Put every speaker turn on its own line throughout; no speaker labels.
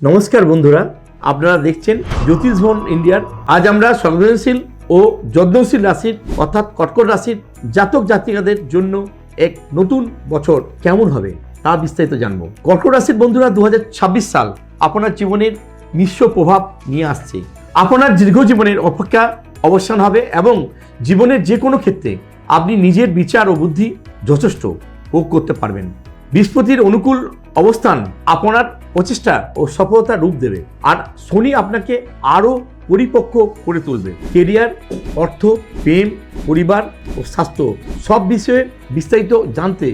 নমস্কার বন্ধুরা, আপনারা দেখছেন জ্যোতিষভবন ইন্ডিয়ার। আজ আমরা সংবেদনশীল ও যত্নশীল রাশির, অর্থাৎ কর্কট রাশির জাতক জাতিকাদের জন্য এক নতুন বছর কেমন হবে তা বিস্তারিত জানব। কর্কট রাশির বন্ধুরা, দুহাজার ছাব্বিশ সাল আপনার জীবনের নিঃস্ব প্রভাব নিয়ে আসছে। আপনার দীর্ঘ জীবনের অপেক্ষা অবসান হবে এবং জীবনের যে কোনো ক্ষেত্রে আপনি নিজের বিচার ও বুদ্ধি যথেষ্ট ভোগ করতে পারবেন। বৃহস্পতির অনুকূল অবস্থান আপনার প্রচেষ্টা ও সফলতা রূপ দেবে। আর শনি আপনাকে আরও পরিপক্ক করে তুলবে। কেরিয়ার, অর্থ, প্রেম, পরিবার ও স্বাস্থ্য সব বিষয়ে বিস্তারিত জানতে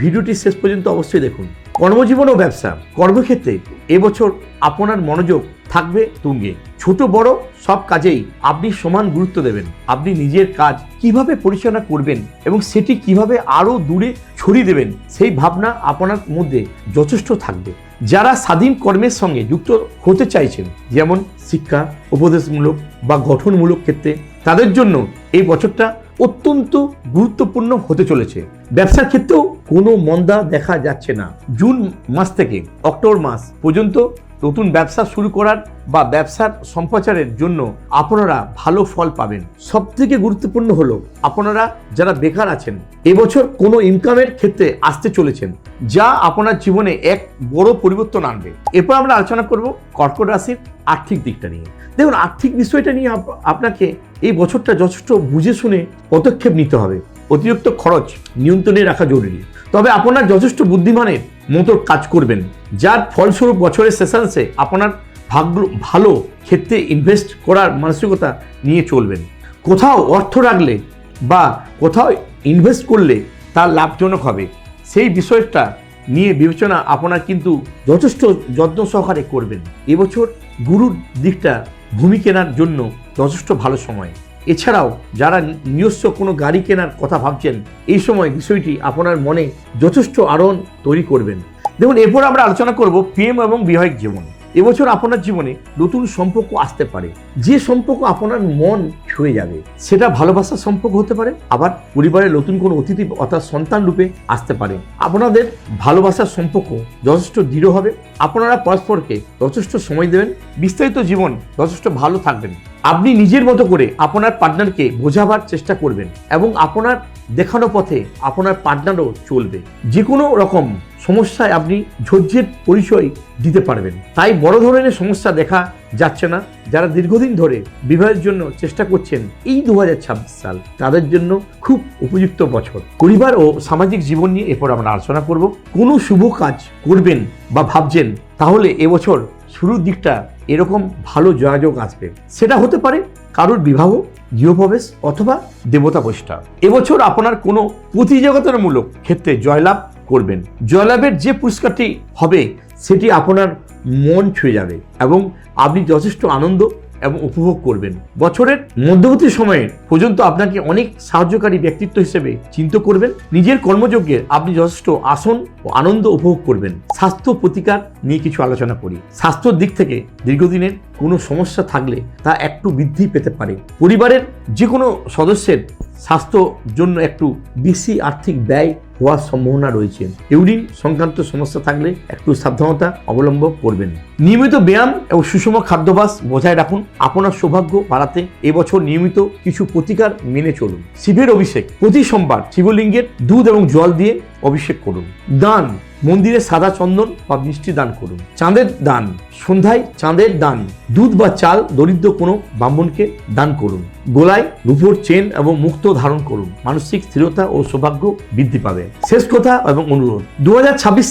ভিডিওটি শেষ পর্যন্ত অবশ্যই দেখুন। কর্মজীবন ও ব্যবসা, কর্মক্ষেত্রে এবছর আপনার মনোযোগ থাকবে তুঙ্গে। ছোট বড় সব কাজেই আপনি সমান গুরুত্ব দেবেন। আপনি নিজের কাজ কীভাবে পরিচালনা করবেন এবং সেটি কীভাবে আরও দূরে ছড়িয়ে দেবেন, সেই ভাবনা আপনার মধ্যে যথেষ্ট থাকবে। যারা স্বাধীন কর্মের সঙ্গে যুক্ত হতে চাইছেন, যেমন শিক্ষা, উপদেশমূলক বা গঠনমূলক ক্ষেত্রে, তাদের জন্য এই বছরটা অত্যন্ত গুরুত্বপূর্ণ হতে চলেছে। ব্যবসার ক্ষেত্রেও কোনো মন্দা দেখা যাচ্ছে না। জুন মাস থেকে অক্টোবর মাস পর্যন্ত নতুন ব্যবসা শুরু করার বা ব্যবসার সম্প্রচারের জন্য আপনারা ভালো ফল পাবেন। সব থেকে গুরুত্বপূর্ণ হলো, আপনারা যারা বেকার আছেন, এবছর কোনো ইনকামের ক্ষেত্রে আসতে চলেছেন যা আপনার জীবনে এক বড় পরিবর্তন আনবে। এরপর আমরা আলোচনা করব কর্কট রাশির আর্থিক দিকটা নিয়ে। দেখুন, আর্থিক বিষয়টা নিয়ে আপ- আপনাকে এই বছরটা যথেষ্ট বুঝে শুনে পদক্ষেপ নিতে হবে। অতিরিক্ত খরচ নিয়ন্ত্রণে রাখা জরুরি। তবে আপনার যথেষ্ট বুদ্ধিমানের মতো কাজ করবেন, যার ফলস্বরূপ বছরের সেশনসে আপনার ভাগ্য ভালো ক্ষেত্রে ইনভেস্ট করার মানসিকতা নিয়ে চলবেন। কোথাও অর্থ রাখলে বা কোথাও ইনভেস্ট করলে তা লাভজনক হবে। সেই বিষয়টা নিয়ে বিবেচনা আপনার কিন্তু যথেষ্ট যত্ন সহকারে করবেন। এবছর গুরুর দিকটা ভূমি কেনার জন্য যথেষ্ট ভালো সময়। এছাড়াও যারা নিজস্ব কোনো গাড়ি কেনার কথা ভাবছেন, এই সময় বিষয়টি আপনার মনে যথেষ্ট আরোহণ তৈরি করবেন। দেখুন, এরপর আমরা আলোচনা করব পিএম এবং বিবাহিক জীবন। এবছর আপনার জীবনে নতুন সম্পর্ক আসতে পারে। যে সম্পর্ক আপনার মন ছুঁয়ে যাবে, সেটা ভালোবাসার সম্পর্ক হতে পারে, আবার পরিবারের নতুন কোনো অতিথি অর্থাৎ সন্তান রূপে আসতে পারে। আপনাদের ভালোবাসার সম্পর্ক যথেষ্ট দৃঢ় হবে, আপনারা পরস্পরকে যথেষ্ট সময় দেবেন, বিস্তারিত জীবন যথেষ্ট ভালো থাকবেন। আপনি নিজের মতো করে আপনার পার্টনারকে বোঝাবার চেষ্টা করবেন এবং আপনার দেখানো পথে আপনার পার্টনারও চলবে। যে কোনো রকম সমস্যায় আপনি ধৈর্যের পরিচয় দিতে পারবেন। তাই বড় ধরনের সমস্যা দেখা যাচ্ছে না। যারা দীর্ঘদিন ধরে বিবাহের জন্য চেষ্টা করছেন এই দু হাজার ছাব্বিশ সাল, তাদের জন্য খুব উপযুক্ত বছর। পরিবার ও সামাজিক জীবন নিয়ে এরপর আমরা আলোচনা করব। কোনো শুভ কাজ করবেন বা ভাবছেন, তাহলে এবছর শুরুর দিকটা এরকম ভালো যোগাযোগ আসবে। সেটা হতে পারে কারোর বিবাহ গৃহপ্রবেশ অথবা দেবতা বৈষ্ঠা এবছর আপনার কোনো প্রতিযোগিতামূলক ক্ষেত্রে জয়লাভ করবেন। জয়লাভের যে পুরস্কারটি হবে, সেটি আপনার মন ছুঁয়ে যাবে এবং আপনি যথেষ্ট আনন্দ এবং উপভোগ করবেন। বছরের মধ্যবর্তী সময়ে পর্যন্ত আপনাকে অনেক সাহায্যকারী ব্যক্তিত্ব হিসেবে চিন্তা করবেন। নিজের কর্মযজ্ঞে আপনি যথেষ্ট আসন ও আনন্দ উপভোগ করবেন। স্বাস্থ্য প্রতিকার নিয়ে কিছু আলোচনা করি। স্বাস্থ্যর দিক থেকে দীর্ঘদিনের কোনো সমস্যা থাকলে তা একটু বৃদ্ধি পেতে পারে। পরিবারের যে কোনো সদস্যের স্বাস্থ্য জন্য একটু বেশি আর্থিক ব্যয় হওয়ার সম্ভাবনা রয়েছে। ইউরিন সংক্রান্ত সমস্যা থাকলে একটু সাবধানতা অবলম্বন করবেন। নিয়মিত ব্যায়াম এবং সুষম খাদ্যাভ্যাস বজায় রাখুন। আপনার সৌভাগ্য বাড়াতে এবছর নিয়মিত কিছু প্রতিকার মেনে চলুন। শিবের অভিষেক প্রতি সোমবার শিবলিঙ্গের দুধ এবং জল দিয়ে অভিষেক করুন। দান মন্দিরে সাদা চন্দন বা মিষ্টি দান করুন। চাঁদের দান, সন্ধ্যায় চাঁদের দান, দুধ বা চাল দরিদ্র কোনো ব্রাহ্মণকে দান করুন। গোলায় রূপোর চেন এবং মুক্ত ধারণ করুন। মানসিক স্থিরতা ও সৌভাগ্য বৃদ্ধি পাবে। শেষ কথা এবং অনুরোধ দু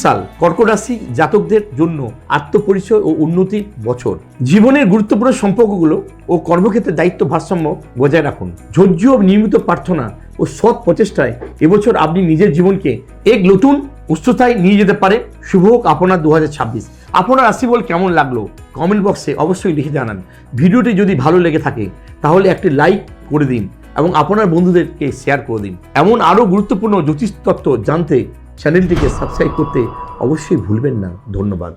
সাল কর্কট রাশি জাতকদের জন্য আত্মপরিচয় ও উন্নতির বছর। জীবনের গুরুত্বপূর্ণ সম্পর্কগুলো ও কর্মক্ষেত্রে দায়িত্ব ভারসাম্য বজায় রাখুন। ধৈর্য নিয়মিত প্রার্থনা ও সৎ প্রচেষ্টায় এবছর আপনি নিজের জীবনকে এক নতুন উচ্চতায় নিয়ে যেতে পারে। শুভ হোক আপনার দু হাজার ছাব্বিশ। আপনার রাশিফল কেমন লাগল? কমেন্ট বক্সে অবশ্যই লিখে জানান। ভিডিওটি যদি ভালো লেগে থাকে, তাহলে একটি লাইক করে দিন এবং আপনার বন্ধুদেরকে শেয়ার করে দিন। এমন আরও গুরুত্বপূর্ণ জ্যোতিষ তত্ত্ব জানতে চ্যানেলটিকে সাবস্ক্রাইব করতে অবশ্যই ভুলবেন না। ধন্যবাদ।